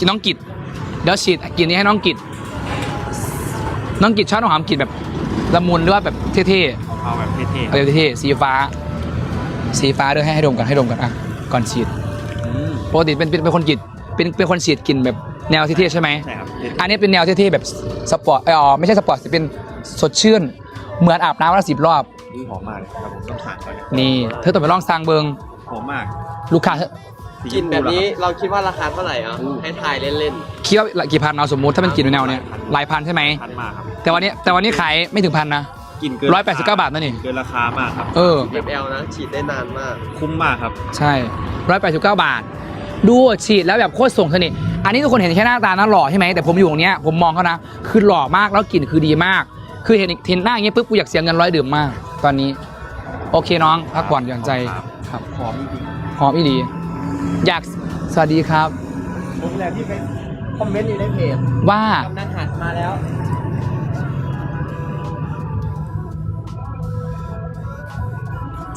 กินน้องกิดเดี๋ยวฉีดกินนี้ให้น้องกิดน้องกิดชอบน้องหอมกินแบบละมุนหรือว่าแบบเท่ๆเอาแบบเท่เอาเท่ๆสีฟ้า สีฟ้าด้วยให้ให้ดมกันให้ดมกันอะก่อนฉีดๆอืมปกติเป็นเป็นเป็นคนฉีดเป็นเป็นคนฉีดกลินแบบแนวเท่ๆใช่ไหม ใช่ครับอันนี้เป็นแนวเท่ๆแบบสปอร์ตเออไม่ใช่สปอร์ตสิเป็นสดชื่น เหมือนอาบน้ำวันละสิบรอบหอมมากเลยครับผมต้องสั่งก่อนเลยนี่เธอต้องไปลองสร้างเบิงหอมมาก ลูกค้า สีชกินมแบพูบนี้เหรอค เราคิดว่าราคาเท่าไหร่อะให้ทายเล่นคิดว่ากี่พันเอาสมมุติถ้าเป็นกลิ่นแนวเนี้ยหลายพันใช่ไหมบพันมากครับแต่วันนี้แต่วันนี้ขายไม่ถึงพันนะ กินเกินร้อยแปดสิบเก้าบาทนั่นนี่ เกินราคามากครับ เออ ๆ FL นะ ฉีดได้นานมาก คุ้มมากครับ ใช่ร้อยแปดสิบเก้าบาท ดูฉีดแล้วแบบโคตรส่งเสน่ห์อันนี้ทุกคนเห็นแค่หน้าตานะหล่อใช่ไหมแต่ผมอยู่ตรงเนี้ยผมมองเขานะ คือหล่อมากแล้วกลิ่นคือดีมาก คือเห็นเห็นหน้าอย่างเงี้ยปุ๊บกูอยากเสียเงินร้อยดื่มมาก ตอนนี้ โอเคน้องพักผ่อนหย่อนใจครับครับหอมจริงหอมอีดี อยากสวัสดีครับโรงแรมที่ไปคอมเมนต์อยู่ในเพจว่ากำนันหัดมาแล้ว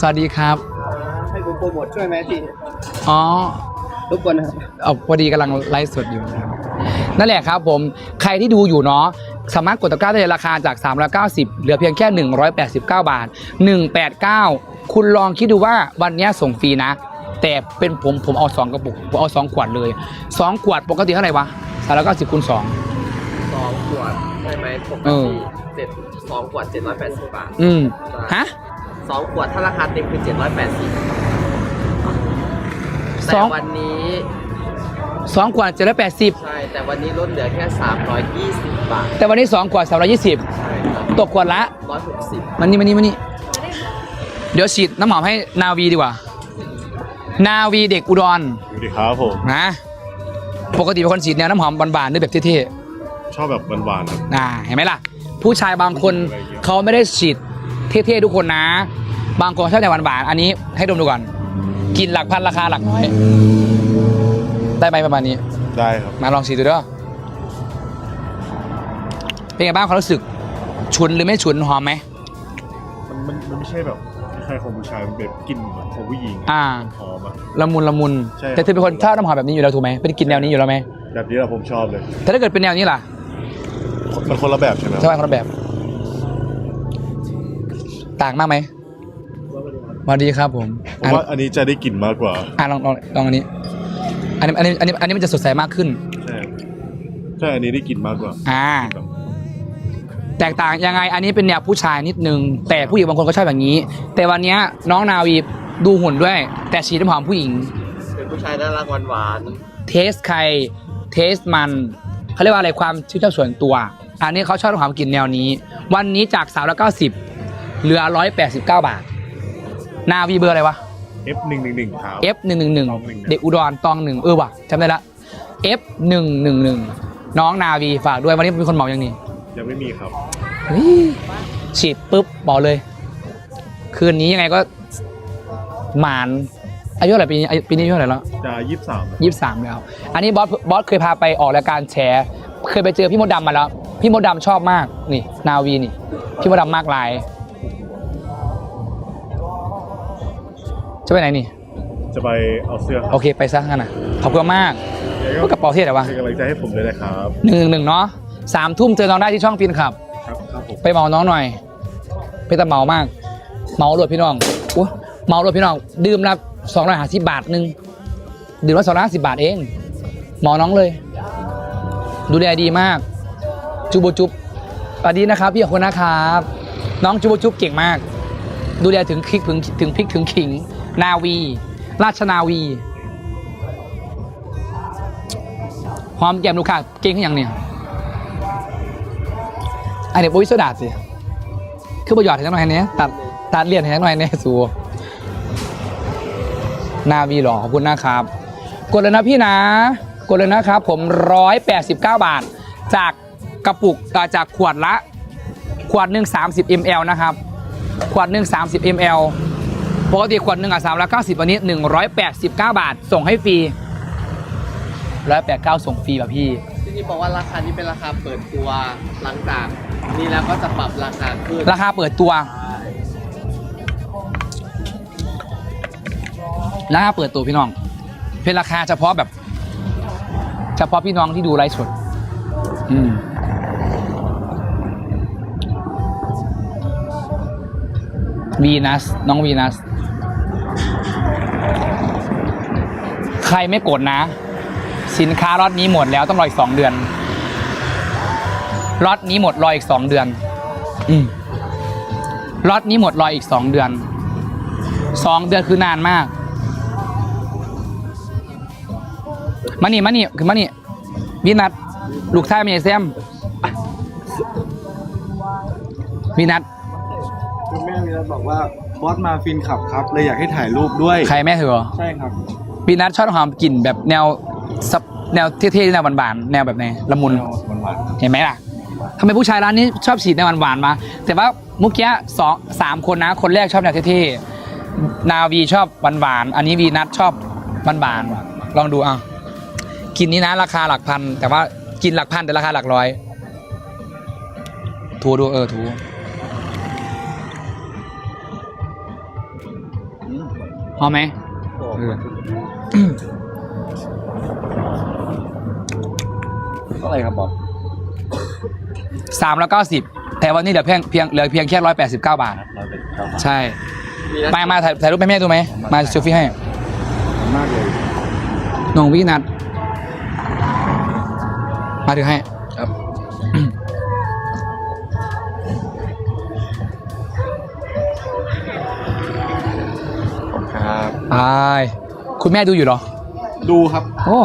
สวัสดีครับ ให้กูโปรโมทช่วยไหมพี่อ๋อทุกคนนะครับ เอาพอดีกำลังไลฟ์สดอยู่นะครับนั่นแหละครับผมใครที่ดูอยู่เนาะสามารถกดตะกร้าได้เลยราคาจาก 390 เหลือเพียงแค่ 189 บาท 189 คุณลองคิดดูว่าวันเนี้ยส่งฟรีนะ แต่เป็นผมผมเอา2กระปุกผมเอา2ขวดเลย2ขวดปกติเท่าไหร่วะ390คูณ2สองขวดใช่ไหมปกเออติเจ็ดสองขวดเจ็ดร้อยแปดสิบบาทอืมฮะ สองขวดถ้าราคาเต็มคือเจ็ดร้อยแปดสิบสแต่อง วันนี้2ขวด780ใช่แต่วันนี้ลดเหลือแค่สามร้อยยี่สิบบาทแต่วันนี้2ขวด320ใช่ครับตกขวดละร้อยหกสิบมันนี่มันนี่มันนี่เดี๋ยวฉีดน้ำหอมให้นาวีดีกว่า นาวีเด็กอุดรสวัสดีครับผม นะ ปกติเป็นคนฉีดแนวน้ำหอมบานๆด้วยแบบเท่ชอบแบบหวานๆครับ ๆอ่าเห็นไหมล่ะ ผู้ชายบางคนเขาไม่ได้ฉีดเท่ๆทุกคนนะ บางคนชอบแนวหวานๆอันนี้ให้ดมดูก่อนกินหลักพันราคาหลักน้อย ได้ไหมประมาณนี้ ได้ครับ มาลองฉีดดูเด้อเป็นไงบ้างความรู้สึก ฉุนหรือไม่ฉุนหอมไหม มันมันมันไม่ใช่แบบใครของผู้ชายมันแบบกลิ่นเหมือนของผู้หญิงอ่า หอมอะละมุนละมุน ใช่ แต่เธอเป็นคนชอบน้ำหอมแบบนี้อยู่แล้วถูกไหมเป็นกลินแนวนี้อยู่แล้วไหมแบบนี้แหละผมชอบเลย แต่ถ้าเกิดเป็นแนวนี้ล่ะมันคนละแบบใช่ไหมใช่ไหมคนละแบบ ต่างมากไหมสวัสดีครับผมผมอะว่าอันนี้จะได้กลิ่นมากกว่าอะลองลองลองอันนี้ อันนี้อันนี้อันนี้อันนี้มันจะสดใสมากขึ้น ใช่ใช่อันนี้ได้กลิ่นมากกว่าอ่า แบบ แตกต่างยังไงอันนี้เป็นแนวผู้ชายนิดนึง แต่ผู้หญิงบางคนก็ชอบแบบนี้ แต่วันเนี้ยน้องนาวีดูหุ่นด้วย แต่ฉีดน้ำหอมผู้หญิง เป็นผู้ชายน่ารักหวานเทสใครเทสมันเขาเรียกว่าอะไรความชื่นชอบส่วนตัว อันนี้เขาชอบน้ำหอมกลิ่นแนวนี้ วันนี้จาก390เหลือ189บาท นาวีเบอร์อะไรวะเอฟหนึ่งหนึ่งหนึ่งครับ F 1 1 1 เด็กอุดรตองหนึ่งเออว่ะจำได้ละ F 1 1 1น้องนาวีฝากด้วยวันนี้มีคนเหมาอย่างนี้ ยังไม่มีครับเฮ้ยฉีดปุ๊บบอกเลย คืนนี้ยังไงก็หมานอายุเท่าไหร่ปีนี้อายุปีนี้อายุเท่าไหร่แล้วจะยี่สิบสามยี่สิบสามแล้ว อันนี้บอสบอสเคยพาไปออกรายการแฉเคยไปเจอพี่มดดำมาแล้ว พี่มดดำชอบมากนี่ นาวีนี่ พี่มดดำมากลายจะไปไหนนี่ จะไปเอาเสื้อคโอรับเคไปซะงั้นนะขอบคุณมากยังไงว่ากระเป๋าเทศอะไรวะเป็นกำลังใจให้ผมด้วยนะครับหนึ่งหนึ่งหนึ่งเนาะ สามทุ่มเจอน้องได้ที่ช่องฟินขับ ครับครับผมไปเมาน้องหน่อยไปแต่เมามากเมาโหลดพี่น้องอู้เมาโหลดพี่น้อง ดื่มละสองร้อยห้าสิบบาทหนึ่งดื่มละสองร้อยห้าสิบบาทเองเมาน้องเลย ดูแลดีมาก จูโบจุบสวัสดีนะครับพี่ขอบคุณนะครับ น้องจูโบจุบเก่งมาก ดูแลถึงคลิกถึงถึงพริกถึงขิง นาวี ราชนาวีหอมแก้มลูกค้าเก่งขึ้นยังเนี่ยไอเด็กโอ้ยโซดาสิ คือประโยชน์ให้หน่อยเนี้ยตัดตัดเลียนให้หน่อยเนี้ยสูนาวีหรอขอบคุณนะครับ กดเลยนะพี่นะ กดเลยนะครับ ผม 189 บาท จากกระปุกจากขวดละ ขวดหนึ่ง30 ml นะครับ ขวดหนึ่ง30 ml ปกติขวดหนึ่งอะสามร้อยเก้าสิบวันนี้189บเก้าบาท ส่งให้ฟรีร้อยแปดเก้าส่งฟรีป่ะพี่ที่นี่บอกว่าราคานี้เป็นราคาเปิดตัวหลังจาก นี้แล้วก็จะปรับราคาขึ้นราคาเปิดตัวราคาเปิดตัวพี่น้อง เป็นราคาเฉพาะแบบ เฉพาะพี่น้องที่ดูไลฟ์สดอืมวีนัสน้องวีนัสใครไม่กดนะ สินค้าล็อตนี้หมดแล้วต้องรออีกสองเดือน ล็อตนี้หมดรออีกสองเดือน อืมล็อตนี้หมดรออีกสองเดือนสองเดือนคือนานมาก มานี่มานี่คือมานี่วีนัทลูกชายเมียแซมวีนัทคุณแม่มีแล้วบอกว่าบอสมาฟินขับครับเลยอยากให้ถ่ายรูปด้วย ใครแม่เธอใช่ครับวีนัทชอบความกลิ่นแบบแนวซับแนวเท่ๆแนวหวานๆแนวแบบไหนละมุนหวานเห็นไหมล่ะ ทำไมผู้ชายร้านนี้ชอบฉีดแนวหวานๆมา แต่ว่าเมื่อกี้สองสามคนนะ คนแรกชอบแนวเท่ๆนาวีชอบหวานๆอันนี้วีนัทชอบหวานๆลองดูอะกินนี้นะราคาหลักพัน แต่ว่ากินหลักพันแต่ราคาหลักร้อย ถูดูเออถูหอมไหมเอออะไรครับบอส สามร้อยเก้าสิบแต่วันนี้เหลือเพียงเพียงเหลือเพียงแค่ร้อยแปดสิบเก้าบาท เราเป็นเจ้าใช่ มีนัดมา มาถ่ายถ่ายรูปให้แม่ดูไหม มาเซลฟี่ให้มากเลยน้องวินัทมาถือให้ ครับครับไปคุณแม่ดูอยู่เหรอ ดูครับ โอ้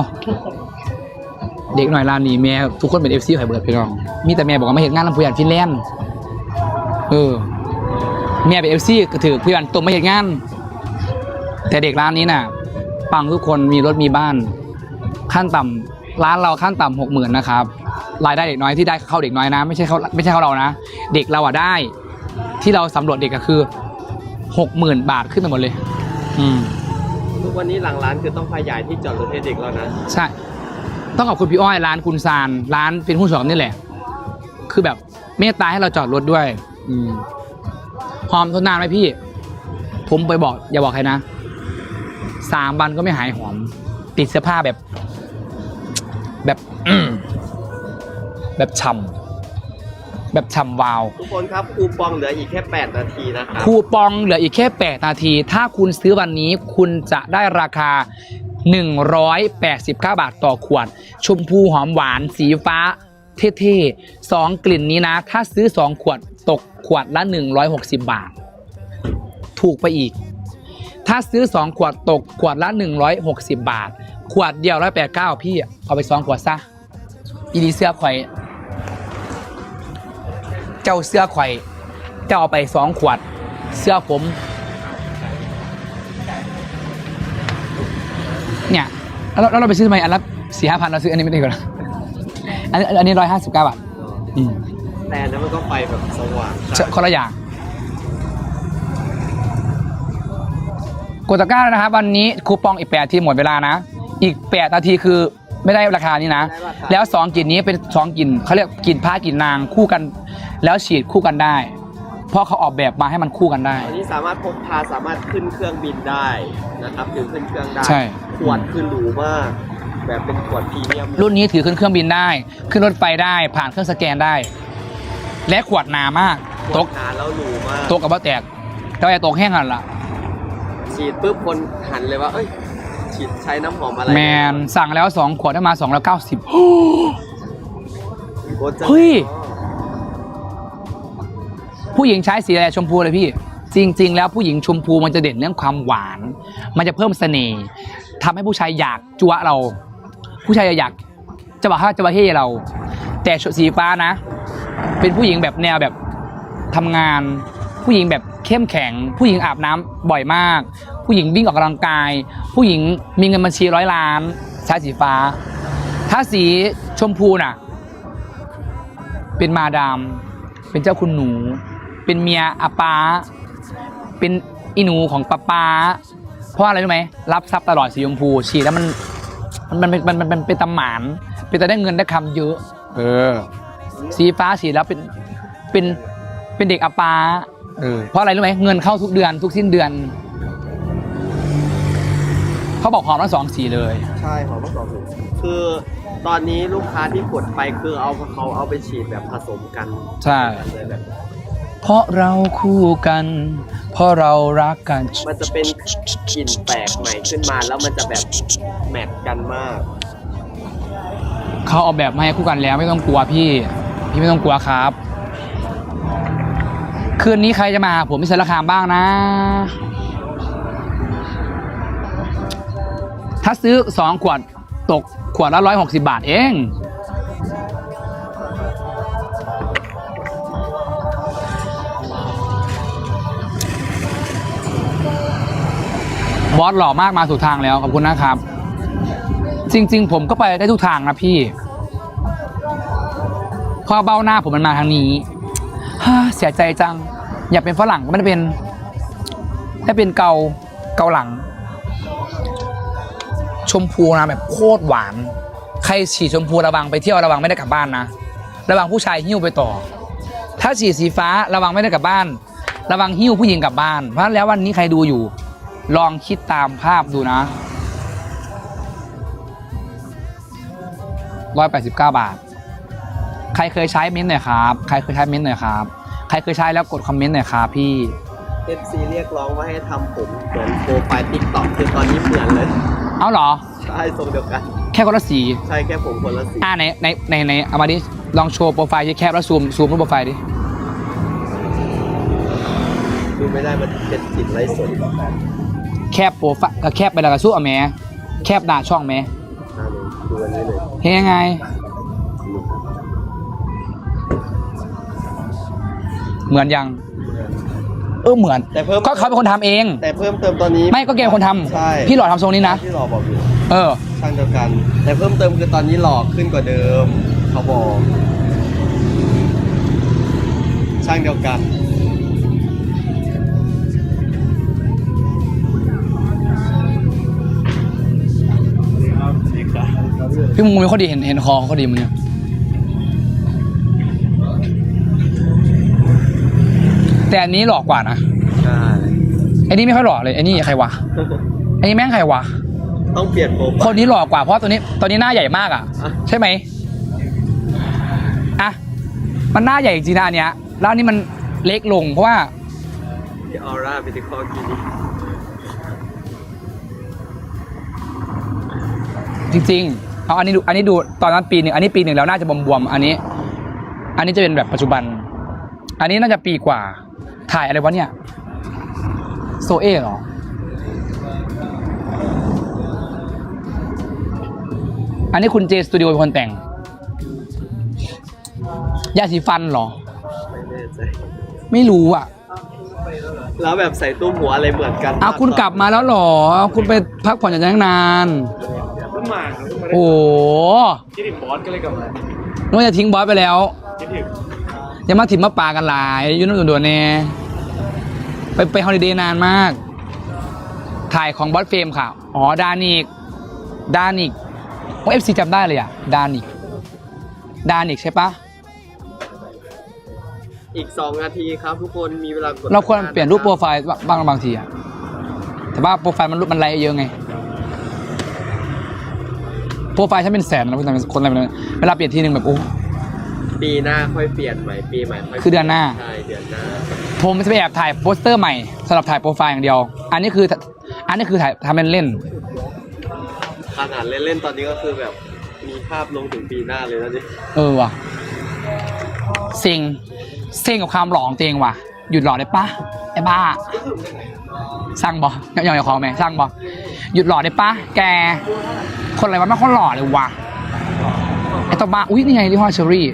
เด็กหน่อยร้านนี้แม่ทุกคนเป็นเอฟซีไข่เบิร์ดพี่น้อง มีแต่แม่บอกว่าไม่เห็นงานลำพูยานฟินแลนด์เออแม่เป็นเอฟซีก็ถือพี่วันตรงไม่เห็นงาน แต่เด็กร้านนี้น่ะ ปังทุกคนมีรถมีบ้าน ขั้นต่ำร้านเราขั้นต่ำหกหมื่นนะครับรายได้เด็กน้อยที่ได้เข้าเด็กน้อยนะไม่ใช่เขาไม่ใช่เขาเรานะ เด็กเราอะได้ ที่เราสำรวจเด็กก็คือหกหมื่นบาทขึ้นไปหมดเลย อืมทุกวันนี้หลังร้านคือต้องขยายที่จอดรถให้เด็กแล้วนะ ใช่ ต้องขอบคุณพี่อ้อยร้านคุณซานร้านเป็นผู้สอนนี่แหละ คือแบบเมตตาให้เราจอดรถด้วย อืมหอมทนนานไหมพี่ ผมไปบอก อย่าบอกใครนะสามวันก็ไม่หายหอม ติดเสื้อผ้าแบบ แบบอืมแบบฉ่ำแบบฉ่ำวาว ทุกคนครับคูปองเหลืออีกแค่ 8 นาทีนะครับคูปองเหลืออีกแค่ 8 นาที ถ้าคุณซื้อวันนี้คุณจะได้ราคา 189 บาทต่อขวด ชมพูหอมหวาน สีฟ้า เท่ๆสองกลิ่นนี้นะ ถ้าซื้อ2ขวดตกขวดละ 160 บาท ถูกไปอีก ถ้าซื้อ2ขวดตกขวดละ 160 บาท ขวดเดียว189พี่เอาไป2ขวดซะอีดีเสื้อข่อย เจ้าเสื้อข่อยเจ้าเอาไปสองขวด เสื้อผม เนี่ยแล้วเราไปซื้อทำไมอันละสี่ห้าพันเราซื้ออันนี้ไม่ได้ก่อน อันนี้อันนี้ร้อยห้าสิบเก้าบาทอืมแต่อันนั้นมันก็ไฟแบบสว่างเชคนละอย่างกดตะกร้าแล้วนะครับ วันนี้คูปองอีกแปดนาทีหมดเวลานะ อีกแปดนาทีคือไม่ได้ราคานี้นะได้ราคาแล้วสองกลิ่นนี้เป็นสองกลิ่นเขาเรียกกลิ่นผ้ากลิ่นนางคู่กัน แล้วฉีดคู่กันได้ เพราะเขาออกแบบมาให้มันคู่กันได้ อันนี้สามารถพกพาสามารถขึ้นเครื่องบินได้นะครับถือขึ้นเครื่องได้ใช่ ขวดคือหรูมาก แบบเป็นขวดพรีเมียมรุ่นนี้ถือขึ้นเครื่องบินได้ ขึ้นรถไฟได้ผ่านเครื่องสแกนได้ และขวดหนามากขตวดกหนาแล้วหรูมากตกกับว่าแตกแต่ว่าตกแห้งกันละฉีดปุ๊บคนหันเลยว่าเอ้ยฉีดใช้น้ำหอมอะไรแมนสั่งแล้วสองขวดได้มาสองร้อยเก้าสิบโคตรจะเฮ้ยผู้หญิงใช้สีอะไรชมพูเลยพี่ จริง ๆ แล้วผู้หญิงชมพูมันจะเด่นเรื่องความหวาน มันจะเพิ่มเสน่ห์ทำให้ผู้ชายอยากจัวเรา ผู้ชายอยากจะบอกว่าจะมาเฮ่เรา แต่สีฟ้านะ เป็นผู้หญิงแบบแนวแบบทำงาน ผู้หญิงแบบเข้มแข็ง ผู้หญิงอาบน้ำบ่อยมาก ผู้หญิงวิ่งออกกำลังกาย ผู้หญิงมีเงินบัญชีร้อยล้านใช้สีฟ้า ถ้าสีชมพูน่ะ เป็นมาดามเป็นเจ้าคุณหนู เป็นเมียอาป้า เป็นอีหนูของป้าป้าเพราะอะไรรู้ไหมรับทรัพย์ตลอดสีชมพูฉีดแล้วมัน มันมันมันมันมันเป็นตำหมาน เป็นแต่ได้เงินได้คำเยอะ เออ สีฟ้าฉีดแล้วเป็นเป็นเป็นเด็กอาป้าเออ เพราะอะไรรู้ไหมเงินเข้าทุกเดือน ทุกสิ้นเดือน เขาบอกหอมทั้งสองสีเลย ใช่หอมทั้งสองถุงคือตอนนี้ลูกค้าที่กดไปคือเอาเขาเอาไปฉีดแบบผสมกันใช่เลยแบบ เพราะเราคู่กัน เพราะเรารักกัน มันจะเป็นกลิ่นแปลกใหม่ขึ้นมาแล้วมันจะแบบแมทกันมาก เขาเอาแบบมาให้คู่กันแล้วไม่ต้องกลัวพี่ พี่ไม่ต้องกลัวครับ คืนนี้ใครจะมาหาผมที่สารคามบ้างนะ ถ้าซื้อสองขวดตกขวดละร้อยหกสิบาทเอง บอสหล่อมากมาถูกทางแล้วขอบคุณนะครับ จริง ๆ ผมก็ไปได้ทุกทางนะพี่พอเบ้าหน้าผมมันมาทางนี้เสียใจจัง อยากเป็นฝรั่งก็ไม่ได้เป็นได้เป็นเกาเกาหลัง ชมพูนะแบบโคตรหวาน ใครฉีดชมพูระวังไปเที่ยวระวังไม่ได้กลับบ้านนะ ระวังผู้ชายหิ้วไปต่อ ถ้าฉีดสีฟ้าระวังไม่ได้กลับบ้าน ระวังหิ้วผู้หญิงกลับบ้าน เพราะแล้ววันนี้ใครดูอยู่ ลองคิดตามภาพดูนะร้อยแปดสิบเก้าบาท ใครเคยใช้เม้นต์หน่อยครับ ใครเคยใช้เม้นต์หน่อยครับ ใครเคยใช้แล้วกดคอมเมนต์หน่อยครับพี่ FC เรียกร้องว่าให้ทำผมเหมือนโปรไฟล์ติ๊กต็อกคือตอนนี้เหมือนเลย เอาเหรอ ใช่ทรงเดียวกัน แค่คนละสี ใช่แค่ผมคนละสีอ่าในในในในเอามาดิ ลองโชว์โปรไฟล์แคบแล้วซูมซูมรูปโปรไฟล์ดิ ดูไม่ได้มันเป็นจิตไร้สน แคบโปรไฟล์ก็แคบไปแล้วก็สู้เอาแหม้แคบหน้าช่องแหม้อ่าดูอันนี้เลยเฮ้ยยังไง เหมือนยัง เออเหมือนแต่เพิ่ม ก็เขาเป็นคนทำเอง แต่เพิ่มเติมตอนนี้ไม่ก็แกเป็นคนทำใช่พี่หล่อทำทรงนี้นะที่หล่อบอกอยู่เออ ช่างเดียวกัน แต่เพิ่มเติมคือตอนนี้หล่อขึ้นกว่าเดิม เขาบอกช่างเดียวกัน พี่มุงไม่ค่อยดีเห็นเห็นคอเขาดีมึงเนี่ยแต่อันนี้หลอกกว่านะใช่ไอ้นี่ไม่ค่อยหล่อเลยไอ้นี่ใครวะไอ้นี่แม่งใครวะต้องเปลี่ยนโปรไฟคนล์นี้หล่อกว่าเพราะตัวนี้ตัวนี้หน้าใหญ่มากอะ อะ ใช่ไหมอะมันหน้าใหญ่จริงๆนะอันเนี้ยแล้วอันนี้มันเล็กลงเพราะว่า ที่ออร่าบิทิคอลกินีจริงๆ เอาอันนี้ดูอันนี้ดูตอนนั้นปีหนึ่งอันนี้ปีหนึ่งแล้วน่าจะบวมๆอันนี้ อันนี้จะเป็นแบบปัจจุบัน อันนี้น่าจะปีกว่า ถ่ายอะไรวะเนี่ยโซเอเหรออันนี้คุณเจสตูดิโอเป็นคนแต่งยาสีฟันเหรอ ไม่แน่ใจไม่รู้อะ แล้วแบบใส่ตุ้มหัวอะไรเหมือนกัน เอาคุณกลับมาแล้วเหรอ คุณไปพักผ่อนจากนั้นนานเพิ่ง มาครับเพิ่งมาได้โอ้โหคิดถึงบอสก็เลยกลับมานึกว่าจะทิ้งบอสไปแล้ว คิดถึงอย่ามาถิ่มมาป่ากันหลายอยุ่นนด่วนๆแน่ไปไปฮอลิเดย์นานมาก ถ่ายของบอสเฟรมค่ะ อ๋อ ดานิก ดานิกโอ้เอฟซีจำได้เลยอะ ดานิก ดานิกใช่ปะ อีก 2 นาทีครับทุกคนมีเวลากดเราควรเปลี่ยนรูปโปรไฟล์บ้างบางทีอะแต่ว่าโปรไฟล์มันรูปมันไลค์เยอะไง โปรไฟล์ฉันเป็นแสนแล้วคนอะไรแบบนั้นเวลาเปลี่ยนทีหนึ่งแบบโอ้ ปีหน้าค่อยเปลี่ยนใหม่ปีใหม่ค่อยคือเดือนหน้า ใช่เดือนหน้าผมจะไปแอบถ่ายโปสเตอร์ใหม่สำหรับถ่ายโปรไฟล์อย่างเดียว อันนี้คือ อันนี้คือถ่ายทำเป็นเล่น ขนาดเล่นๆตอนนี้ก็คือแบบมีภาพลงถึงปีหน้าเลยนะนี่เออว่ะเซ็งเซ็งกับความหลอของตัวเองว่ะ หยุดหลอได้ปะไอ้บ้าสร้างบอยองอย่าขอไหมสร้างบอ หยุดหล่อได้ปะแก คนอะไรวะไม่คนหล่อเลยว่ะไอ้ตัวบ้าอุ้ยนี่ไงที่ห้อเชอรี่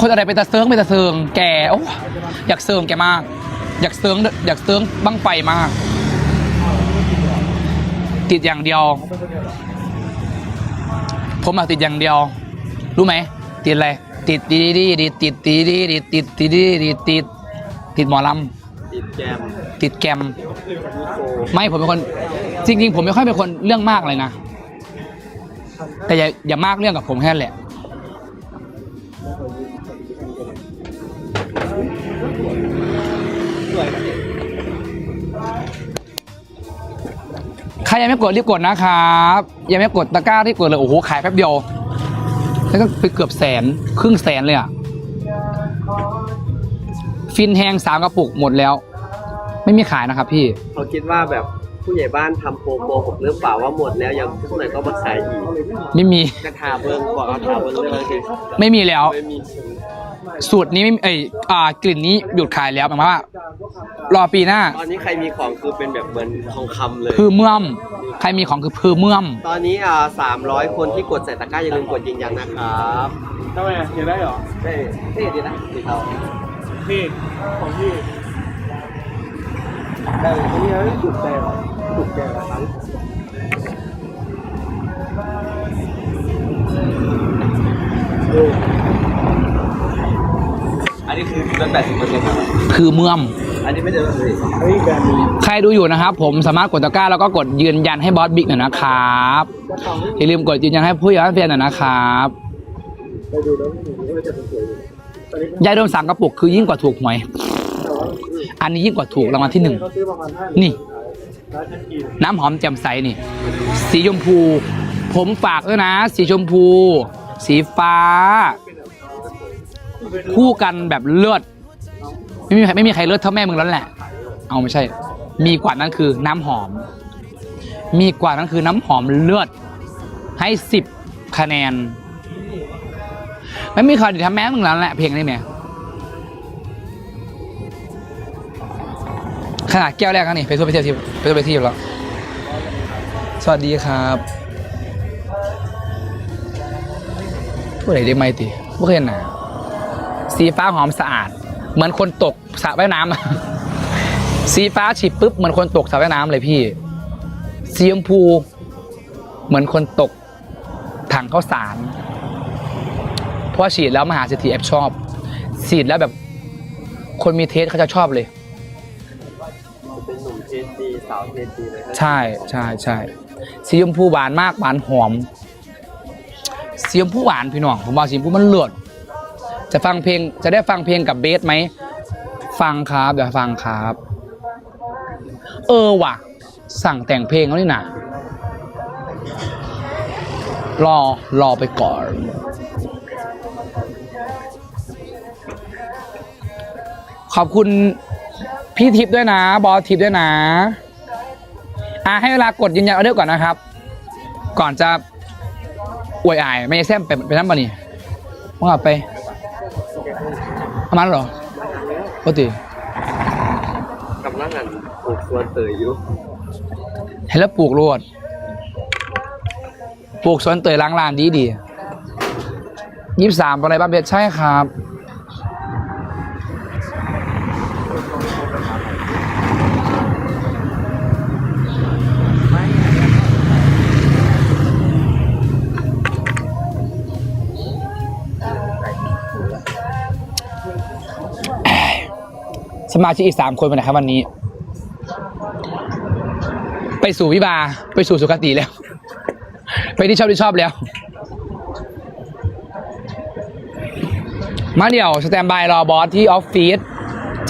คนอะไรเป็นตาเซิงเป็นตาเซิงแกโอ้อยากเซิงแกมาก อยากเซิงอยากเซิงบั้งไฟมาก ติดอย่างเดียว ผมอะติดอย่างเดียว รู้ไหมติดอะไรติดดีดีดีติดติดดีดีติดติดดีดีติดติดหมอลติด แกมติดแกมไม่ผมเป็นคน จริง ๆ ผมไม่ค่อยเป็นคนเรื่องมากเลยนะ แต่อย่าอย่ามากเรื่องกับผมแค่นั้นแหละ ใครยังไม่กดรีบกดนะครับยังไม่กดตะกร้ารีบกดเลยโอ้โหขายแป๊บเดียวแล้วก็ไปเกือบแสนครึ่งแสนเลยอะฟินแฮงสามกระปุกหมดแล้ว ไม่มีขายนะครับพี่ เขาคิดว่าแบบผู้ใหญ่บ้านทำโปรโกหกหรือเปล่าว่าหมดแล้วยังพวกไหนก็มาขายอีกไม่มี กระทาเบิ้งบอกเอาทาเบิ้งเลยเลยคือไม่มีแล้ว ไม่มีสูตรนี้ไม่เอ้ยอ่ากลิ่นนี้หยุดขายแล้วหมายความว่า รอปีหน้า ตอนนี้ใครมีของคือเป็นแบบเหมือนทองคำเลย คือเมื่อม ใครมีของคือพือเมื่อม ตอนนี้อ่าสามร้อยคนที่กดใส่ตะกร้าอย่าลืมกดยืนยันนะครับทำไมอะเห็นได้เหรอเท่เท่ดีนะสีเทานี่ของพี่ แต่อันนี้นะจุดแดงจุดแดงครับอันนี้คือลดแปดสิบเปอร์เซ็นต์ครับคือเมื่อม อันนี้ไม่ได้ลดเลยเฮ้ยแบรนด์นี้ใครดูอยู่นะครับ ผมสามารถกดตะกร้าแล้วก็กดยืนยันให้บอสบิ๊กหน่อยนะครับจะทำให้อย่าลืมกดยืนยันให้ผู้ใหญ่บ้านเพียนหน่อยนะครับไปดูแล้วไม่เห็นว่าจะเป็นสวยอยู่ตอนนี้ยายโดนสั่งกระปุกคือยิ่งกว่าถูกหวยแต่ว่า อันนี้ยิ่งกว่าถูกรางวัลที่หนึ่งเขาซื้อประมาณห้านี่ร้านชั้นกินน้ำหอมแจ่มใสนี่ สีชมพู ผมฝากด้วยนะ สีชมพู สีฟ้า คู่กันแบบเลือด ไม่มีใครไม่มีใครเลือดเท่าแม่มึงแล้วแหละ เอาไม่ใช่ มีกว่านั้นคือน้ำหอม มีกว่านั้นคือน้ำหอมเลือด ให้สิบคะแนน ไม่มีใครดีทำแม่มึงแล้วแหละเพลงนี้แหม่ ขนาดแก้วแรกนะนี่ไปทั่วไปเที่ยวทีไปทั่วไปที่แล้ว สวัสดีครับผู้ใดได้ไหมติไม่เคยเห็นหนาสีฟ้าหอมสะอาด เหมือนคนตกสระว่ายน้ำสีฟ้าฉีดปุ๊บเหมือนคนตกสระว่ายน้ำเลยพี่สีชมพู เหมือนคนตกถังข้าวสารเพราะฉีดแล้วมหาเศรษฐีแอบชอบ ฉีดแล้วแบบ คนมีเทสเขาจะชอบเลย สดีสาวเทสดีเลยใช่ใช่ใช่สีชมพูหวานมากหวานหอมสีชมพูหวานพี่น้องผมว่าสีชมพูมันเลือดจะฟังเพลงจะได้ฟังเพลงกับเบสไหมฟังครับเดี๋ยวฟังครับ เออว่ะ สั่งแต่งเพลงเขานี่นะรอรอไปก่อนขอบคุณ พี่ทิพย์ด้วยนะ บอสทิพย์ด้วยนะ อะให้เวลากดยืนยันออเดอร์ก่อนนะครับ ก่อนจะอวยอายไม่ใช่แซมไปไปนั่นปะนี่ว่าไปเอามาแล้วเหรอปกติกำลังงานปลูกสวนเตยอยู่เห็นแล้วปลูกรวดปลูกสวนเตยล้างลานดีดียี่สามอะไรบ้างเพชรใช่ครับ สมาชิกอีกสามคนไปไหนครับวันนี้ ไปสู่วิบาไปสู่สุคติแล้ว ไปที่ชอบที่ชอบแล้ว มาเดี๋ยวสแตนบายรอบอสที่ออฟฟิศ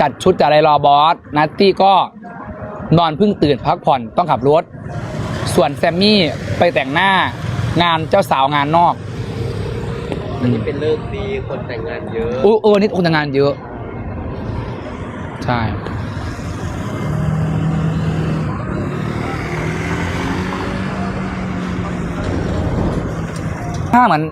จัดชุดจัดอะไรรอบอสนัตตี้ก็นอนเพิ่งตื่นพักผ่อนต้องขับรถ ส่วนแซมมี่ไปแต่งหน้างานเจ้าสาวงานนอก อันนี้เป็นเลิกดีคนแต่งงานเยอะ โอ้เออนี่คนทำงานเยอะ ใช่ถ้าเหมือน